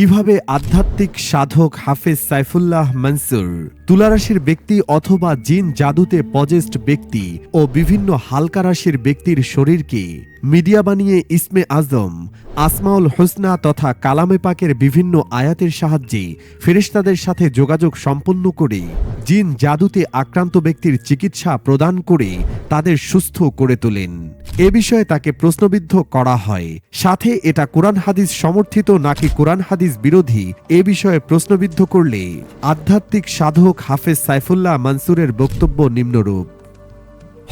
কীভাবে আধ্যাত্মিক সাধক হাফেজ সাইফুল্লাহ মনসুর তুলারাশির ব্যক্তি অথবা জিন জাদুতে পজেস্ট ব্যক্তি ও বিভিন্ন হালকা রাশির ব্যক্তির শরীরকে মিডিয়া বানিয়ে ইসমে আজম, আসমাউল হোসনা তথা কালামে পাকের বিভিন্ন আয়াতের সাহায্যে ফেরেশতাদের সাথে যোগাযোগ সম্পন্ন করে জিন জাদুতে আক্রান্ত ব্যক্তির চিকিৎসা প্রদান করে তাদের সুস্থ করে তোলেন। এ বিষয়ে তাকে প্রশ্নবিদ্ধ করা হয়। সাথে এটা কোরআন হাদিস সমর্থিত নাকি কোরআন হাদিস বিরোধী? এ বিষয়ে প্রশ্নবিদ্ধ করলে আধ্যাত্মিক সাধক হাফেজ সাইফুল্লাহ মনসুরের বক্তব্য নিম্নরূপ।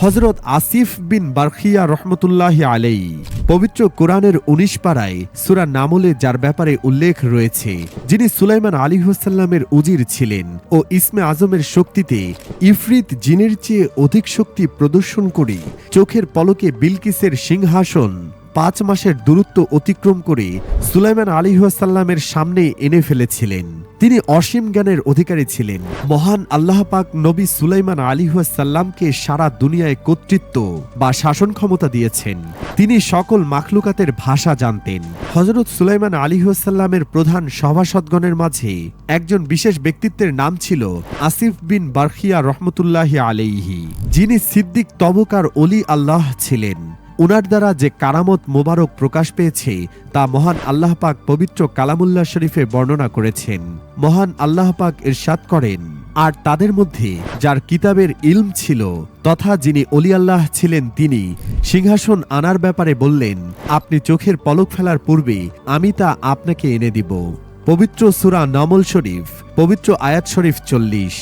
হজরত আসিফ বিন বারখিয়া রহমতুল্লাহ আলাই পবিত্র কোরআনের উনিশ পাড়ায় সুরা নামলে যার ব্যাপারে উল্লেখ রয়েছে, যিনি সুলাইমান আলী হোসাল্লামের উজির ছিলেন ও ইসমে আজমের শক্তিতে ইফরিত জিনের চেয়ে অধিক শক্তি প্রদর্শন করে চোখের পলকে বিলকিসের সিংহাসন পাঁচ মাসের দূরত্ব অতিক্রম করে সুলাইমান আলী সাল্লামের সামনে এনে ফেলেছিলেন। তিনি অসীম জ্ঞানের অধিকারী ছিলেন। মহান আল্লাহ পাক নবী সুলাইমান আলী সাল্লামকে সারা দুনিয়ায় কর্তৃত্ব বা শাসন ক্ষমতা দিয়েছেন। তিনি সকল মাখলুকাতের ভাষা জানতেন। হজরত সুলাইমান আলী সাল্লামের প্রধান সভাসদগণের মাঝে একজন বিশেষ ব্যক্তিত্বের নাম ছিল আসিফ বিন বারখিয়া রহমতুল্লাহ আলাইহি, যিনি সিদ্দিক তবকার অলি আল্লাহ ছিলেন। উনার দ্বারা যে কারামত মোবারক প্রকাশ পেয়েছে, তা মহান আল্লাহ পাক পবিত্র কালামুল্লাহ শরীফে বর্ণনা করেছেন। মহান আল্লাহ পাক ইরশাদ করেন। আর তাদের মধ্যে যার কিতাবের ইলম ছিল, তথা যিনি অলি আল্লাহ ছিলেন তিনি, সিংহাসন আনার ব্যাপারে বললেন, আপনি চোখের পলক ফেলার পূর্বে আমি তা আপনাকে এনে দিব। পবিত্র সুরা নামল শরীফ, পবিত্র আয়াত শরীফ চল্লিশ।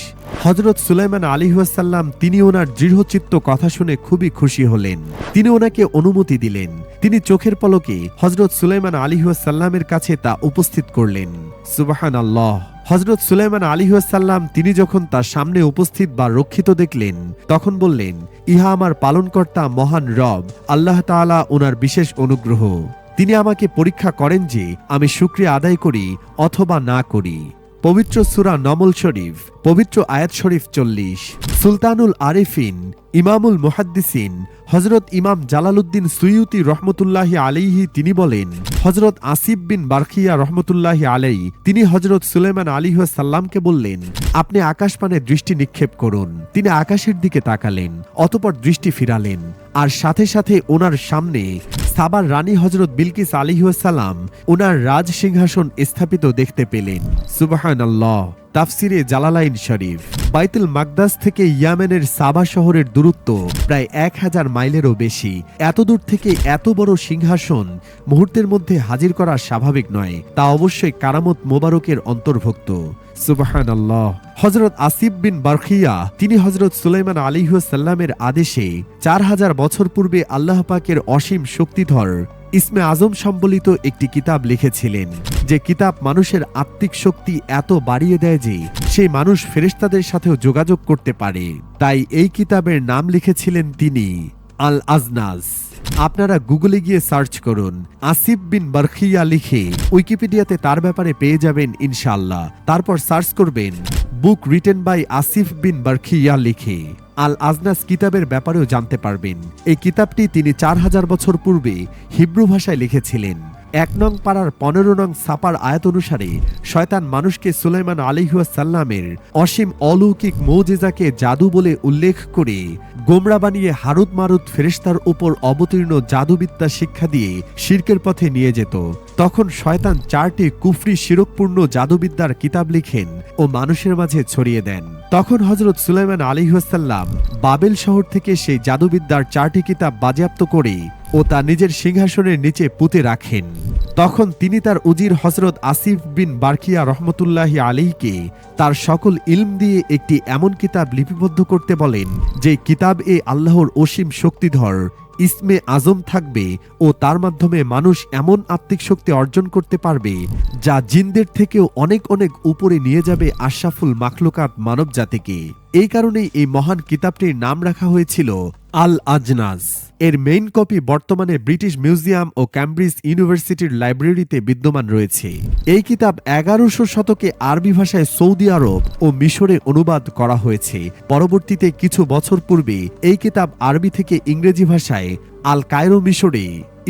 হজরত সুলাইমান আলী সাল্লাম তিনি ওনার দৃঢ়চিত্ত কথা শুনে খুবই খুশি হলেন। তিনি ওনাকে অনুমতি দিলেন। তিনি চোখের পলকে হজরত সুলাইমান আলী সাল্লামের কাছে তা উপস্থিত করলেন। সুবাহান আল্লাহ হজরত সুলাইমান আলী সাল্লাম তিনি যখন তার সামনে উপস্থিত বা রক্ষিত দেখলেন, তখন বললেন, ইহা আমার পালনকর্তা মহান রব, আল্লাহ তাআলা ওনার বিশেষ অনুগ্রহ। তিনি আমাকে পরীক্ষা করেন যে আমি শুক্রিয়া আদায় করি অথবা না করি। পবিত্র সুরা নমল শরীফ, পবিত্র আয়াত শরীফ চল্লিশ, সুলতানুল আরিফিন ইমামুল মুহাদ্দিসিন হজরত ইমাম জালালউদ্দিন সুইউতি রহমতুল্লাহ আলাইহি তিনি বলেন হজরত আসিফ বিন বারখিয়া রহমতুল্লাহ আলাই, তিনি হজরত সুলেমান সাল্লামকে বললেন, আপনি আকাশপানে দৃষ্টি নিক্ষেপ করুন। তিনি আকাশের দিকে তাকালেন, অতপর দৃষ্টি ফিরালেন। আর সাথে সাথে ওনার সামনে সাবার রানী হজরত বিলকিস আলিহাসাল্লাম ওনার রাজ সিংহাসন স্থাপিত দেখতে পেলেন। সুবাহান আল্লাহ তাফসিরে জালালাইন শরীফ। বাইতুল মাকদাস থেকে ইয়ামেনের সাবা শহরের দূরত্ব প্রায় এক হাজার মাইলেরও বেশি। এত দূর থেকে এত বড় সিংহাসন মুহূর্তের মধ্যে হাজির করা স্বাভাবিক নয়, তা অবশ্যই কারামত মোবারকের অন্তর্ভুক্ত। সুবাহান আল্লাহ হজরত আসিফ বিন বারখিয়া তিনি হজরত সুলাইমান আলিহাসাল্লামের আদেশে চার হাজার বছর পূর্বে আল্লাহ পাকের অসীম শক্তিধর ইসমে আজম সম্বলিত একটি কিতাব লিখেছিলেন, যে কিতাব মানুষের আত্মিক শক্তি এত বাড়িয়ে দেয় যে সেই মানুষ ফেরেশতাদের সাথেও যোগাযোগ করতে পারে। তাই এই কিতাবের নাম লিখেছিলেন তিনি আল আজনাজ আপনারা গুগলে গিয়ে সার্চ করুন আসিফ বিন বারখিয়া লিখে উইকিপিডিয়াতে তার ব্যাপারে পেয়ে যাবেন ইনশাল্লাহ তারপর সার্চ করবেন, বুক রিটেন বাই আসিফ বিন বারখিয়া লিখে। আল আজনাস কিতাবের ব্যাপারেও জানতে পারবেন। এই কিতাবটি তিনি চার হাজার বছর পূর্বে হিব্রু ভাষায় লিখেছিলেন। এক নং পাড়ার পনেরো নং সাপার আয়াত অনুসারে শয়তান মানুষকে সুলাইমান আলিহাসাল্লামের অসীম অলৌকিক মৌজেজাকে জাদু বলে উল্লেখ করে গোমরা বানিয়ে হারুদ মারুদ ফেরেস্তার উপর অবতীর্ণ জাদুবিদ্যা শিক্ষা দিয়ে শির্কের পথে নিয়ে যেত। তখন শয়তান চারটি কুফরি শিরকপূর্ণ জাদুবিদ্যার কিতাব লিখেন ও মানুষের মাঝে ছড়িয়ে দেন। তখন হজরত সুলাইমান আলী আলিহাসাল্লাম বাবেল শহর থেকে সেই জাদুবিদ্যার চারটি কিতাব বাজেয়াপ্ত করে ও তা নিজের সিংহাসনের নিচে পুঁতে রাখেন। তখন তিনি তার উজির হজরত আসিফ বিন বারকিয়া রহমতুল্লাহ আলীকে তার সকল ইলম দিয়ে একটি এমন কিতাব লিপিবদ্ধ করতে বলেন, যে কিতাব এ আল্লাহর অসীম শক্তিধর ইসমে আজম থাকবে ও তার মাধ্যমে মানুষ এমন আত্মিক শক্তি অর্জন করতে পারবে যা জিনদের থেকেও অনেক অনেক উপরে নিয়ে যাবে আশরাফুল মাখলুকাত মানব জাতিকে এই কারণেই এই মহান কিতাবটির নাম রাখা হয়েছিল আল আজনাজ এর মেইন কপি বর্তমানে ব্রিটিশ মিউজিয়াম ও ক্যামব্রিজ ইউনিভার্সিটির লাইব্রেরিতে বিদ্যমান রয়েছে। এই কিতাব এগারোশো শতকে আরবি ভাষায় সৌদি আরব ও মিশরে অনুবাদ করা হয়েছে। পরবর্তীতে কিছু বছর পূর্বে এই কিতাব আরবি থেকে ইংরেজি ভাষায় আল কায়রো মিশরে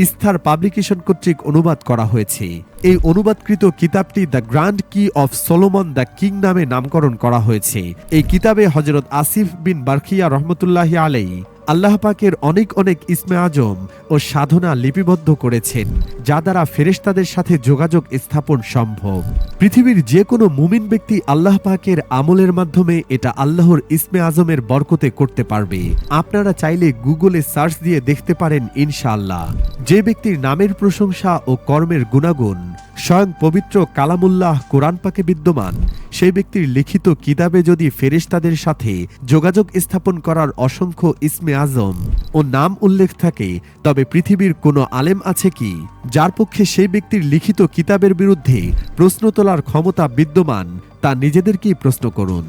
ইস্তার পাবলিকেশন কর্তৃক অনুবাদ করা হয়েছে। এই অনুবাদকৃত কিতাবটি the grand key of Solomon the king নামে নামকরণ করা হয়েছে। এই কিতাবে হজরত আসিফ বিন বারখিয়া রহমতুল্লাহ আলাই আল্লাহ পাকের অনেক অনেক ইসমে আজম ও সাধনা লিপিবদ্ধ করেছেন, যা দ্বারা ফেরেশতাদের সাথে যোগাযোগ স্থাপন সম্ভব। পৃথিবীর যে কোনো মুমিন ব্যক্তি আল্লাহ পাকের আমলের মাধ্যমে এটা আল্লাহর ইসমে আজমের বরকতে করতে পারবে। আপনারা চাইলে গুগলে সার্চ দিয়ে দেখতে পারেন ইনশাআল্লাহ। যে ব্যক্তির নামের প্রশংসা ও কর্মের গুণাগুণ স্বয়ং পবিত্র কালামুল্লাহ কোরআন পাকে বিদ্যমান। সেই ব্যক্তির লিখিত কিতাবে যদি ফেরেশতাদের সাথে যোগাযোগ স্থাপন করার অসংখ্য ইসমে আজম ও নাম উল্লেখ থাকে, তবে পৃথিবীর কোনো আলেম আছে কি, যার পক্ষে সেই ব্যক্তির লিখিত কিতাবের বিরুদ্ধে প্রশ্ন তোলার ক্ষমতা বিদ্যমান, তা নিজেদেরকেই প্রশ্ন করুন।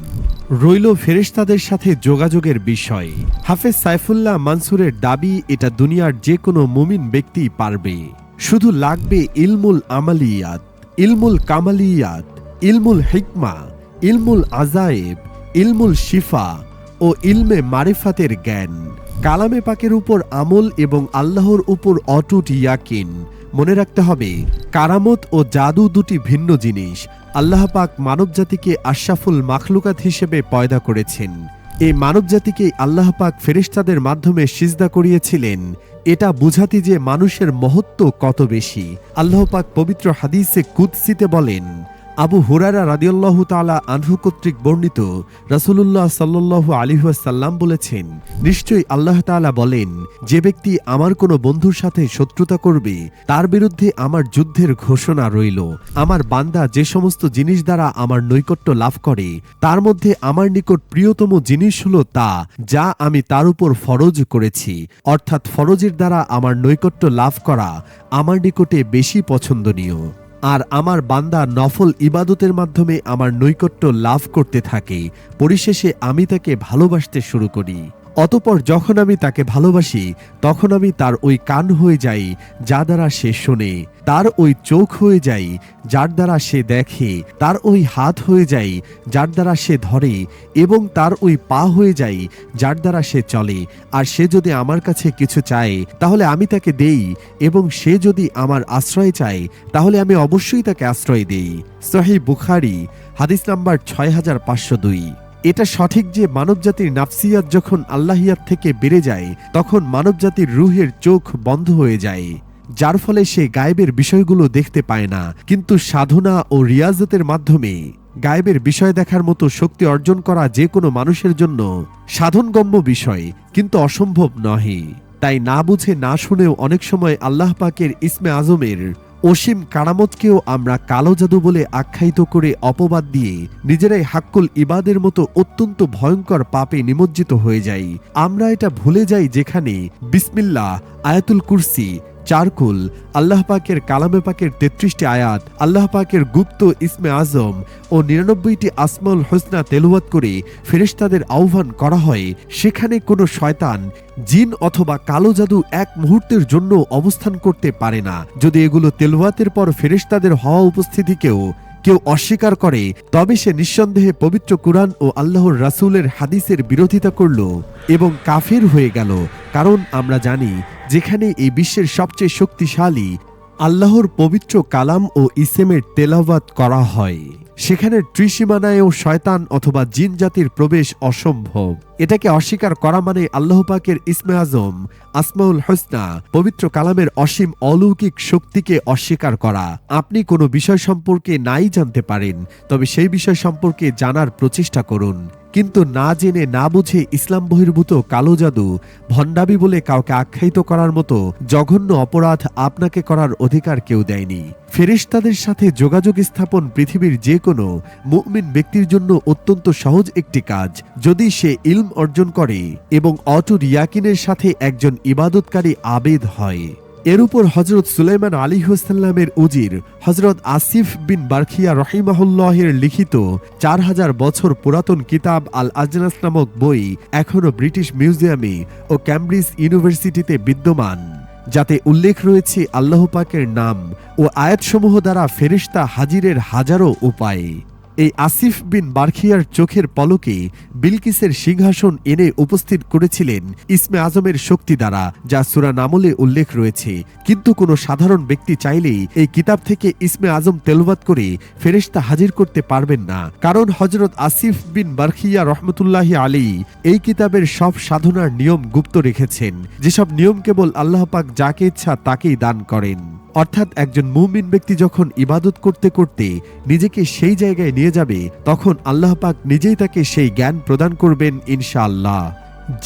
রইল ফেরেশতাদের সাথে যোগাযোগের বিষয়। হাফেজ সাইফুল্লাহ মানসুরের দাবি, এটা দুনিয়ার যে কোনো মুমিন ব্যক্তি পারবে। শুধু লাগবে ইলমুল আমালিয়াত, ইলমুল কামালিয়াত, ইলমুল হিকমা, ইলমুল আজায়েব ইলমুল শিফা ও ইলমে মারিফাতের জ্ঞান। কালামে পাকের উপর আমল এবং আল্লাহর উপর অটুট ইয়াকিন। মনে রাখতে হবে, কারামত ও জাদু দুটি ভিন্ন জিনিস। আল্লাহ পাক মানবজাতিকে আশরাফুল মাখলুকাত হিসেবে পয়দা করেছেন। এই মানবজাতিকে আল্লাহ পাক ফেরেশতাদের মাধ্যমে সিজদা করিয়েছিলেন। এটা বুঝাতে যে মানুষের মহত্ব কত বেশি। আল্লাহ পাক পবিত্র হাদিসে কুৎসিতে বলেন আবু হুরারা রাদিয়াল্লাহু তাআলা আনহু কর্তৃক বর্ণিত রাসূলুল্লাহ সাল্লাল্লাহু আলাইহি ওয়াসাল্লাম বলেছেন, নিশ্চয়ই আল্লাহ তাআলা বলেন, যে ব্যক্তি আমার কোনো বন্ধুর সাথে শত্রুতা করবে, তার বিরুদ্ধে আমার যুদ্ধের ঘোষণা রইল। আমার বান্দা যে সমস্ত জিনিস দ্বারা আমার নৈকট্য লাভ করে, তার মধ্যে আমার নিকট প্রিয়তম জিনিস হলো তা, যা আমি তার উপর ফরজ করেছি। অর্থাৎ ফরজের দ্বারা আমার নৈকট্য লাভ করা আমার নিকটে বেশি পছন্দনীয়। আর আমার বান্দা নফল ইবাদতের মাধ্যমে আমার নৈকট্য লাভ করতে থাকে। পরিশেষে আমি তাকে ভালোবাসতে শুরু করি। অতপর যখন আমি তাকে ভালোবাসি, তখন আমি তার ওই কান হয়ে যাই, যা দ্বারা সে শোনে। তার ওই চোখ হয়ে যাই, যার দ্বারা সে দেখে। তার ওই হাত হয়ে যাই, যার দ্বারা সে ধরে। এবং তার ওই পা হয়ে যাই, যার দ্বারা সে চলে। আর সে যদি আমার কাছে কিছু চায়, তাহলে আমি তাকে দেই। এবং সে যদি আমার আশ্রয় চায়, তাহলে আমি অবশ্যই তাকে আশ্রয় দেই। সহি বুখারি, হাদিস নাম্বার ছয় হাজার পাঁচশো দুই। এটা সঠিক যে মানবজাতির নাফসিয়াত যখন আল্লাহিয়াত থেকে বেড়ে যায়, তখন মানবজাতির রুহের চোখ বন্ধ হয়ে যায়, যার ফলে সে গায়েবের বিষয়গুলো দেখতে পায় না। কিন্তু সাধনা ও রিয়াজতের মাধ্যমে গায়েবের বিষয় দেখার মতো শক্তি অর্জন করা যে কোনো মানুষের জন্য সাধনগম্য বিষয়, কিন্তু অসম্ভব নহে। তাই না বুঝে না শুনেও অনেক সময় আল্লাহ পাকের ইসমে আজমের অসীম কারামতকেও আমরা কালো জাদু বলে আখ্যায়িত করে অপবাদ দিয়ে নিজেরাই হাক্কুল ইবাদের মতো অত্যন্ত ভয়ঙ্কর পাপে নিমজ্জিত হয়ে যাই। আমরা এটা ভুলে যাই যেখানে বিসমিল্লা আয়াতুল কুরসি চারকুল, আল্লাহ পাকের কালামে পাকের তেত্রিশটি আয়াত, আল্লাহ পাকের গুপ্ত ইসমে আজম ও নিরানব্বইটি আসমাউল হোসনা তেলুয়াত করে ফেরেশতাদের আহ্বান করা হয়, সেখানে কোনো শয়তান, জিন অথবা কালো জাদু এক মুহূর্তের জন্য অবস্থান করতে পারে না। যদি এগুলো তেলুয়াতের পর ফেরেশতাদের হওয়া উপস্থিতিকেও কেউ অস্বীকার করে, তবে সে নিঃসন্দেহে পবিত্র কুরআন ও আল্লাহর রাসুলের হাদিসের বিরোধিতা করল এবং কাফের হয়ে গেল। কারণ আমরা জানি, যেখানে এই বিশ্বের সবচেয়ে শক্তিশালী আল্লাহর পবিত্র কালাম ও ইসেমের তেলাওয়াত করা হয়। সেখানে ত্রিসীমানায়ও শয়তান অথবা জিন জাতির প্রবেশ অসম্ভব। এটাকে অস্বীকার করা মানে আল্লাহ পাকের ইসমে আজম, আসমাউল হোসনা, পবিত্র কালামের অসীম অলৌকিক শক্তিকে অস্বীকার করা। আপনি কোনো বিষয় সম্পর্কে নাই জানতে পারেন, তবে সেই বিষয় সম্পর্কে জানার প্রচেষ্টা করুন। কিন্তু না জেনে না বুঝে ইসলাম বহির্ভূত কালো জাদু ভণ্ডাবি বলে কাউকে আখ্যায়িত করার মতো জঘন্য অপরাধ আপনাকে করার অধিকার কেউ দেয়নি। ফেরেশতাদের সাথে যোগাযোগ স্থাপন পৃথিবীর যে কোনো মুমিন ব্যক্তির জন্য অত্যন্ত সহজ একটি কাজ। যদি সে ইলম অর্জন করে এবং অটুট ইয়াকিনের সাথে একজন ইবাদতকারী আবেদ হয়। এর উপর হজরত সুলাইমান আলী হুসাল্লামের উজির হজরত আসিফ বিন বারখিয়া রহিমাহুল্লাহের লিখিত চার হাজার বছর পুরাতন কিতাব আল আজনাস নামক বই এখনও ব্রিটিশ মিউজিয়ামে ও ক্যামব্রিজ ইউনিভার্সিটিতে বিদ্যমান, যাতে উল্লেখ রয়েছে আল্লাহ পাকের নাম ও আয়াতসমূহ দ্বারা ফেরিস্তা হাজিরের হাজারো উপায়। এই আসিফ বিন বারখিয়ার চোখের পলকে বিলকিসের সিংহাসন এনে উপস্থিত করেছিলেন ইসমে আজমের শক্তি দ্বারা, যা সুরা নামলে উল্লেখ রয়েছে। কিন্তু কোনো সাধারণ ব্যক্তি চাইলেই এই কিতাব থেকে ইসমে আজম তেলবাদ করে ফেরেশতা হাজির করতে পারবেন না। কারণ হজরত আসিফ বিন বারখিয়া রহমতুল্লাহি আলী এই কিতাবের সব সাধনার নিয়ম গুপ্ত রেখেছেন। যেসব নিয়ম কেবল আল্লাহ পাক যাকে ইচ্ছা তাকেই দান করেন। অর্থাৎ একজন মুমিন ব্যক্তি যখন ইবাদত করতে করতে নিজেকে সেই জায়গায় নিয়ে যাবে, তখন আল্লাহ পাক নিজেই তাকে সেই জ্ঞান প্রদান করবেন ইনশাআল্লাহ।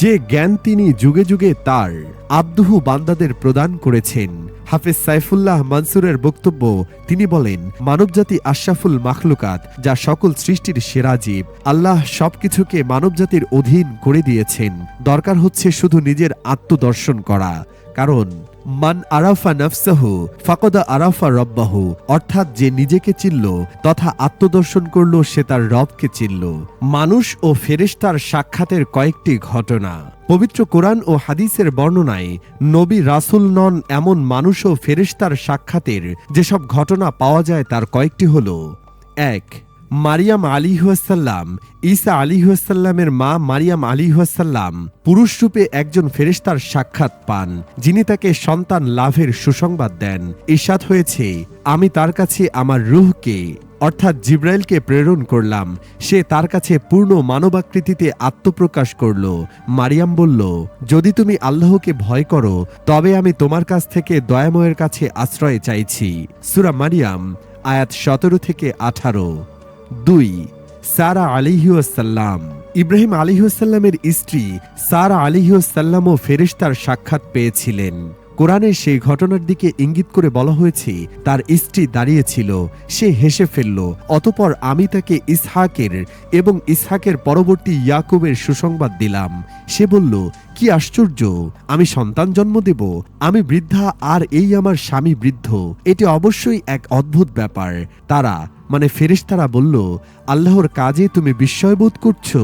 যে জ্ঞান তিনি যুগে যুগে তার আব্দুহু বান্দাদের প্রদান করেছেন। হাফেজ সাইফুল্লাহ মানসুরের বক্তব্য, তিনি বলেন, মানবজাতি আশরাফুল মাখলুকাত, যা সকল সৃষ্টির সেরা জীব, আল্লাহ সবকিছুকে মানবজাতির অধীন করে দিয়েছেন। দরকার হচ্ছে শুধু নিজের আত্মদর্শন করা। কারণ মান আরাফা নফসাহু, ফাকদা আরাফা রব্বাহু, অর্থাৎ যে নিজেকে চিনল তথা আত্মদর্শন করল সে তার রবকে চিনল। মানুষ ও ফেরেশতার সাক্ষাতের কয়েকটি ঘটনা। পবিত্র কোরআন ও হাদিসের বর্ণনায় নবী রাসুল নন এমন মানুষ ও ফেরেশতার সাক্ষাতের যেসব ঘটনা পাওয়া যায় তার কয়েকটি হল, এক মারিয়াম আলী আলিহাসাল্লাম ঈসা আলী আলিহাসাল্লামের মা মারিয়াম আলিহাসাল্লাম পুরুষ রূপে একজন ফেরিস্তার সাক্ষাৎ পান, যিনি তাকে সন্তান লাভের সুসংবাদ দেন। ঈশাদ হয়েছে, আমি তার কাছে আমার রুহকে, অর্থাৎ জিব্রাইলকে প্রেরণ করলাম। সে তার কাছে পূর্ণ মানবাকৃতিতে আত্মপ্রকাশ করল। মারিয়াম বলল, যদি তুমি আল্লাহকে ভয় করো, তবে আমি তোমার কাছ থেকে দয়াময়ের কাছে আশ্রয় চাইছি। সুরা মারিয়াম, আয়াত সতেরো থেকে আঠারো। দুই, সারা আলিহাসাল্লাম ইব্রাহিম আলিহাসাল্লামের স্ত্রী সারা আলিহাসাল্লামও ফেরেশতার সাক্ষাৎ পেয়েছিলেন। কোরআনের সেই ঘটনার দিকে ইঙ্গিত করে বলা হয়েছে, তার স্ত্রী দাঁড়িয়েছিল, সে হেসে ফেলল, অতপর আমি তাকে ইসহাকের এবং ইসহাকের পরবর্তী ইয়াকুবের সুসংবাদ দিলাম। সে বলল, কি আশ্চর্য, আমি সন্তান জন্ম দেব, আমি বৃদ্ধা আর এই আমার স্বামী বৃদ্ধ, এটি অবশ্যই এক অদ্ভুত ব্যাপার। তারা মানে ফেরেশতারা বলল, আল্লাহর কাজে তুমি বিস্ময়বোধ করছ।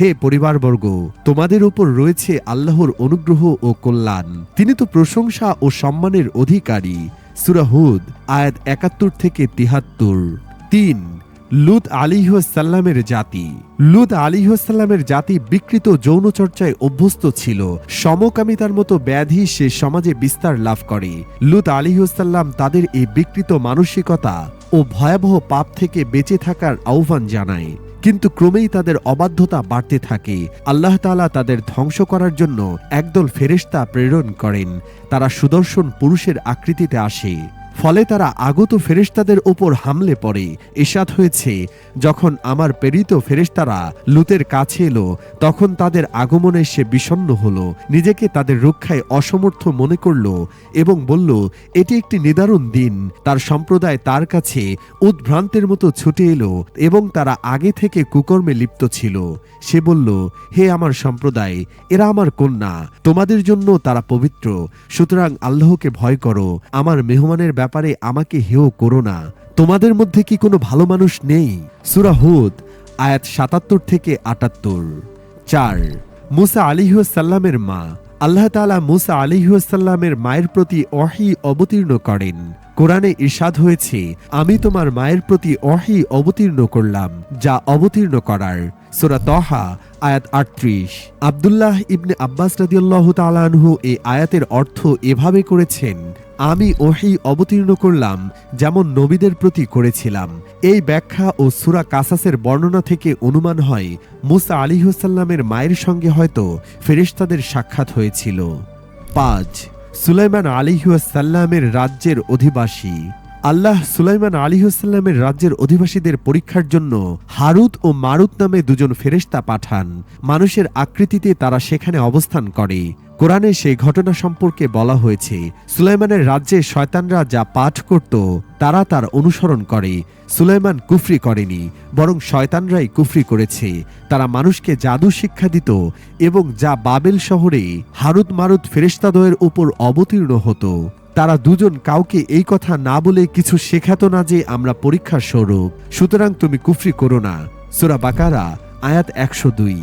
হে পরিবারবর্গ, তোমাদের ওপর রয়েছে আল্লাহর অনুগ্রহ ও কল্যাণ। তিনি তো প্রশংসা ও সম্মানের অধিকারী। সুরাহুদ আয়াত একাত্তর থেকে তিহাত্তর। তিন, লুত আলিহাসাল্লামের জাতি। লুত আলিহাসাল্লামের জাতি বিকৃত যৌন চর্চায় অভ্যস্ত ছিল। সমকামিতার মতো ব্যাধি সে সমাজে বিস্তার লাভ করে। লুত আলিহাসাল্লাম তাদের এই বিকৃত মানসিকতা ও ভয়াবহ পাপ থেকে বেঁচে থাকার আহ্বান জানায়। কিন্তু ক্রমেই তাদের অবাধ্যতা বাড়তে থাকে। আল্লাহ তালা তাদের ধ্বংস করার জন্য একদল ফেরেস্তা প্রেরণ করেন। তারা সুদর্শন পুরুষের আকৃতিতে আসে। ফলে তারা আগত ফেরেশতাদের ওপর হামলে পড়ে। এসাদ হয়েছে, যখন আমার প্রেরিত ফেরেশতারা লুতের কাছে এলো, তখন তাদের আগমনে সে বিষণ্ণ হলো, নিজেকে তাদের রক্ষায় অসমর্থ মনে করল এবং বলল, এটি একটি নিদারুণ দিন। তার সম্প্রদায় তার কাছে উদ্ভ্রান্তের মতো ছুটে এলো এবং তারা আগে থেকে কুকর্মে লিপ্ত ছিল। সে বলল, হে আমার সম্প্রদায়, এরা আমার কন্যা। তোমাদের জন্য তারা পবিত্র। সুতরাং আল্লাহকে ভয় করো। আমার মেহমানের ব্যাপারে আমাকে হেও করো না। তোমাদের মধ্যে কি কোনো ভালো মানুষ নেই? সুরা হুদ, আয়াত সাতাত্তর থেকে আটাত্তর। চার, মুসা আলিহাসাল্লামের মা। আল্লাহ তালা মুসা আলিহাসাল্লামের মায়ের প্রতি অহি অবতীর্ণ করেন। কোরআনে ইরশাদ হয়েছে, আমি তোমার মায়ের প্রতি অহি অবতীর্ণ করলাম, যা অবতীর্ণ করার। সোরা তহা, আয়াত আটত্রিশ। আবদুল্লাহ ইবনে আব্বাস রাদিয়াল্লাহ তালানহু এই আয়াতের অর্থ এভাবে করেছেন আমি ওহি অবতীর্ণ করলাম, যেমন নবীদের প্রতি করেছিলাম। এই ব্যাখ্যা ও সুরা কাসাসের বর্ণনা থেকে অনুমান হয়, মুসা আলিহসাল্লামের মায়ের সঙ্গে হয়তো ফেরিস্তাদের সাক্ষাৎ হয়েছিল। পাঁচ, সুলাইমান আলিহাসাল্লামের রাজ্যের অধিবাসী। আল্লাহ সুলাইমান আলিহাসাল্লামের রাজ্যের অধিবাসীদের পরীক্ষার জন্য হারুত ও মারুত নামে দুজন ফেরেশতা পাঠান। মানুষের আকৃতিতে তারা সেখানে অবস্থান করে। কোরআনে সেই ঘটনা সম্পর্কে বলা হয়েছে, সুলাইমানের রাজ্যে শয়তানরা যা পাঠ করত, তারা তার অনুসরণ করে। সুলাইমান কুফরি করেনি, বরং শয়তানরাই কুফরি করেছে। তারা মানুষকে জাদু শিক্ষা দিত এবং যা বাবেল শহরে হারুত মারুত ফেরেস্তাদয়ের উপর অবতীর্ণ হতো। তারা দুজন কাউকে এই কথা না বলে কিছু শেখাতো না যে আমরা পরীক্ষার স্বরূপ। সুতরাং তুমি কুফরি করো না। সুরা বাকারা, আয়াত একশো দুই।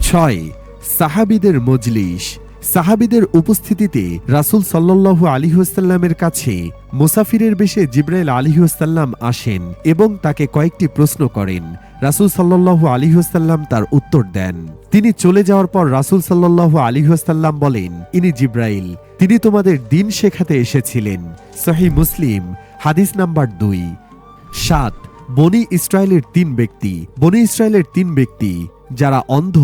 ছয়, সাহাবিদের মজলিস। সাহাবিদের উপস্থিতিতে রাসূল সাল্লাল্লাহু আলিহাসাল্লামের কাছে মুসাফিরের বেশে জিব্রাইল আলিহাসাল্লাম আসেন এবং তাকে কয়েকটি প্রশ্ন করেন। রাসূল সাল্লু আলিহাসাল্লাম তার উত্তর দেন। তিনি চলে যাওয়ার পর রাসুল সাল্লু আলিহাসাল্লাম বলেন, ইনি জিব্রাইল, তিনি তোমাদের দিন শেখাতে এসেছিলেন। সহি মুসলিম, হাদিস নাম্বার দুই। সাত, বনি ইসরায়েলের তিন ব্যক্তি, বনি ইসরায়েলের তিন ব্যক্তি, যারা অন্ধ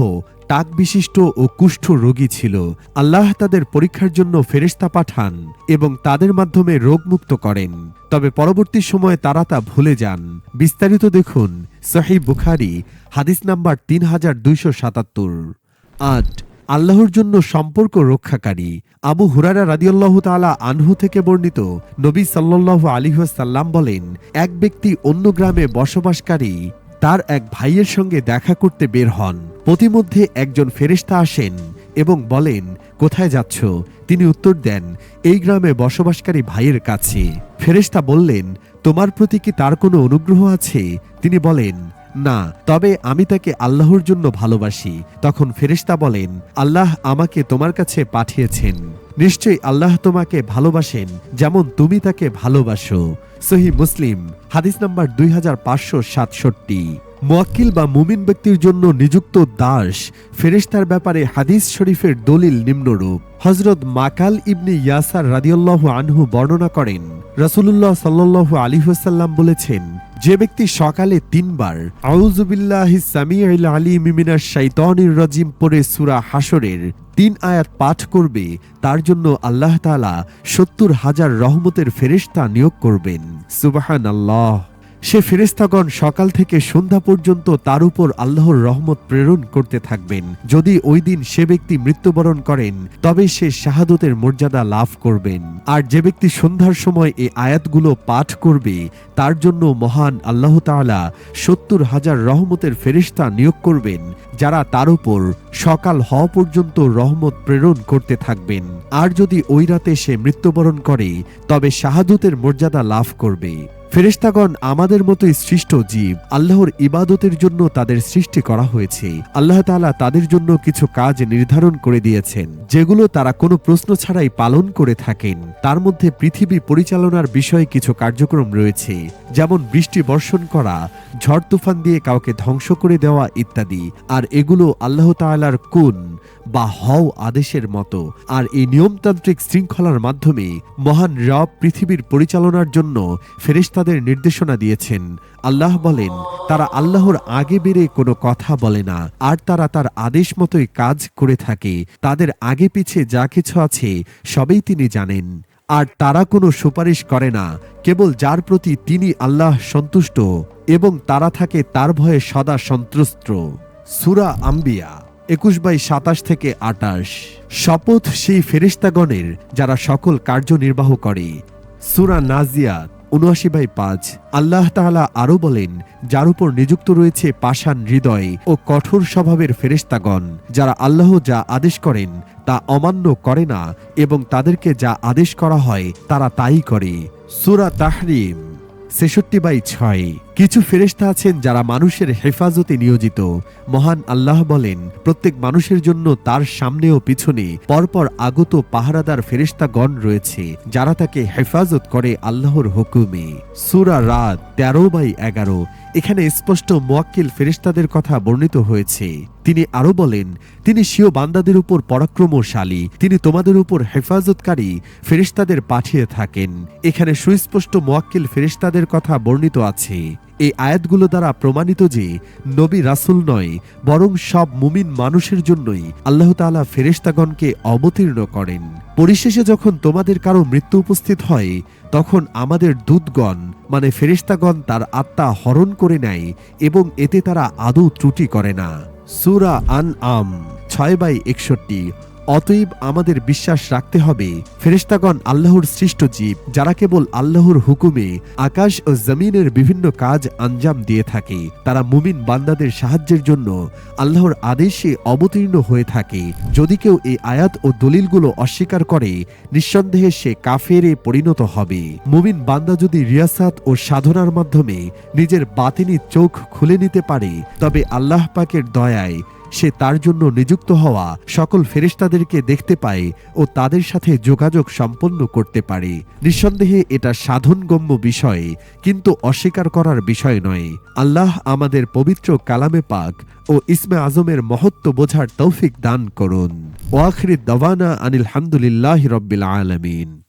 টাক বিশিষ্ট ও কুষ্ঠ রোগী ছিল। আল্লাহ তাদের পরীক্ষার জন্য ফেরেশতা পাঠান এবং তাদের মাধ্যমে রোগমুক্ত করেন। তবে পরবর্তী সময়ে তারা তা ভুলে যান। বিস্তারিত দেখুন সহি বুখারি, হাদিস নাম্বার তিন হাজার দুইশো সাতাত্তর। আট, আল্লাহর জন্য সম্পর্ক রক্ষাকারী। আবু হুরারা রাদিয়াল্লাহ তাআলা আনহু থেকে বর্ণিত নবী সাল্লাল্লাহু আলাইহি ওয়াসাল্লাম বলেন, এক ব্যক্তি অন্য গ্রামে বসবাসকারী, তার এক ভাইয়ের সঙ্গে দেখা করতে বের হন। প্রতিমধ্যে একজন ফেরেশতা আসেন এবং বলেন, কোথায় যাচ্ছ? তিনি উত্তর দেন, এই গ্রামে বসবাসকারী ভাইয়ের কাছে। ফেরেশতা বললেন, তোমার প্রতি কি তার কোনো অনুগ্রহ আছে? তিনি বলেন, না, তবে আমি তাকে আল্লাহর জন্য ভালোবাসি। তখন ফেরেশতা বলেন, আল্লাহ আমাকে তোমার কাছে পাঠিয়েছেন। নিশ্চয়ই আল্লাহ তোমাকে ভালোবাসেন যেমন তুমি তাকে ভালোবাসো। সহি মুসলিম, হাদিস নাম্বার দুই হাজার পাঁচশো সাতষট্টি। মোয়াক্কিল বা মুমিন ব্যক্তির জন্য নিযুক্ত দাস, ফেরেশতার ব্যাপারে হাদিস শরীফের দলিল নিম্নরূপ। হজরত মাকাল ইবনে ইয়াসার রাদিউল্লাহ আনহু বর্ণনা করেন, রাসূলুল্লাহ সাল্লাল্লাহু আলী ওয়াসাল্লাম বলেছেন, যে ব্যক্তি সকালে তিনবার আউজুবিল্লাহ সামিউল আলিম মিনাশ শাইতানির রাজিম পড়ে সূরা হাসরের তিন আয়াত পাঠ করবে, তার জন্য আল্লাহ তাআলা সত্তর হাজার রহমতের ফেরেশতা নিয়োগ করবেন। সুবাহান আল্লাহ সে ফেরেস্তাগণ সকাল থেকে সন্ধ্যা পর্যন্ত তার উপর আল্লাহর রহমত প্রেরণ করতে থাকবেন। যদি ওই দিন সে ব্যক্তি মৃত্যুবরণ করেন, তবে সে শাহাদতের মর্যাদা লাভ করবেন। আর যে ব্যক্তি সন্ধ্যার সময় এই আয়াতগুলো পাঠ করবে, তার জন্য মহান আল্লাহ তাআলা সত্তর হাজার রহমতের ফেরিস্তা নিয়োগ করবেন, যারা তার উপর সকাল হওয়া পর্যন্ত রহমত প্রেরণ করতে থাকবেন। আর যদি ওই রাতে সে মৃত্যুবরণ করে, তবে শাহাদতের মর্যাদা লাভ করবে। ফেরেশতাগণ আমাদের মতোই সৃষ্ট জীব। আল্লাহর ইবাদতের জন্য তাদের সৃষ্টি করা হয়েছে। আল্লাহ তাআলা তাদের জন্য কিছু কাজ নির্ধারণ করে দিয়েছেন, যেগুলো তারা কোনো প্রশ্ন ছাড়াই পালন করে থাকেন। তার মধ্যে পৃথিবী পরিচালনার বিষয়ে কিছু কার্যক্রম রয়েছে, যেমন বৃষ্টি বর্ষণ করা, ঝড় তুফান দিয়ে কাউকে ধ্বংস করে দেওয়া ইত্যাদি। আর এগুলো আল্লাহ তাআলার কুন বা হও আদেশের মতো। আর এই নিয়মতান্ত্রিক শৃঙ্খলার মাধ্যমে মহান রব পৃথিবীর পরিচালনার জন্য ফেরেশতাদের নির্দেশনা দিয়েছেন। আল্লাহ বলেন, তারা আল্লাহর আগে বেড়ে কোনো কথা বলে না, আর তারা তার আদেশ মতোই কাজ করে থাকে। তাদের আগে পিছে যা কিছু আছে সবই তিনি জানেন। আর তারা কোনো সুপারিশ করে না, কেবল যার প্রতি তিনি আল্লাহ সন্তুষ্ট এবং তারা থাকে তার ভয়ে সদা সন্ত্রস্ত সুরা আম্বিয়া একুশ বাই সাতাশ থেকে আটাশ। শপথ সেই ফেরিস্তাগণের যারা সকল কার্যনির্বাহ করে। সুরা নাজিয়াত উনআশি বাই পাঁচ। আল্লাহ তাহলা আরও বলেন, যার উপর নিযুক্ত রয়েছে পাষাণ হৃদয় ও কঠোর স্বভাবের ফেরেশতাগণ, যারা আল্লাহ যা আদেশ করেন, তা অমান্য করে না এবং তাদেরকে যা আদেশ করা হয়, তারা তাই করে। সুরা তাহরিম ছেষট্টি বাই ছয়। কিছু ফেরেশতা আছেন যারা মানুষের হেফাজতে নিয়োজিত। মহান আল্লাহ বলেন, প্রত্যেক মানুষের জন্য তার সামনে ও পিছনে পরপর আগত পাহারাদার ফেরেশতাগণ রয়েছে, যারা তাকে হেফাজত করে আল্লাহর হুকুমে। সুরা রাত তেরো বাই এগারো, এখানে স্পষ্ট মোয়াক্কিল ফেরেশতাদের কথা বর্ণিত হয়েছে। তিনি আরও বলেন, তিনি স্বীয় বান্দাদের উপর পরাক্রমশালী, তিনি তোমাদের উপর হেফাজতকারী ফেরিস্তাদের পাঠিয়ে থাকেন। এখানে সুস্পষ্ট মোয়াক্কিল ফেরেশতাদের কথা বর্ণিত আছে। এই আয়াতগুলো দ্বারা প্রমাণিত যে নবী রাসুল নয়, বরং সব মুমিন মানুষের জন্যই আল্লাহ তাআলা ফেরেশতাগণকে অবতীর্ণ করেন। পরিশেষে যখন তোমাদের কারও মৃত্যু উপস্থিত হয়, তখন আমাদের দূতগণ মানে ফেরেশতাগণ তার আত্মা হরণ করে নেয় এবং এতে তারা আদৌ ত্রুটি করে না। সুরা আন আম ছয় বাই একষট্টি অতএব আমাদের বিশ্বাস রাখতে হবে। ফেরেশতাগণ আল্লাহর সৃষ্ট জীব, যারা কেবল আল্লাহর হুকুমে আকাশ ও জমিনের বিভিন্ন কাজ আঞ্জাম দিয়ে থাকে, তারা মুমিন বান্দাদের সাহায্যের জন্য আল্লাহর আদেশে অবতীর্ণ হয়ে থাকে। যদি কেউ এই আয়াত ও দলিলগুলো অস্বীকার করে, নিঃসন্দেহে সে কাফেরে পরিণত হবে। মুমিন বান্দা যদি রিয়াসাত ও সাধনার মাধ্যমে নিজের বাতিনি চোখ খুলে নিতে পারে, তবে আল্লাহ পাকের দয়ায় সে তার জন্য নিযুক্ত হওয়া সকল ফেরেশতাদেরকে দেখতে পায় ও তাদের সাথে যোগাযোগ সম্পন্ন করতে পারে। নিঃসন্দেহে এটা সাধনগম্য বিষয়, কিন্তু অস্বীকার করার বিষয় নয়। আল্লাহ আমাদের পবিত্র কালামে পাক ও ইসমে আজমের মহত্ব বোঝার তৌফিক দান করুন। ওয়াখরি দওয়ানা আনিল হামদুলিল্লাহ রব্বিল আলমিন।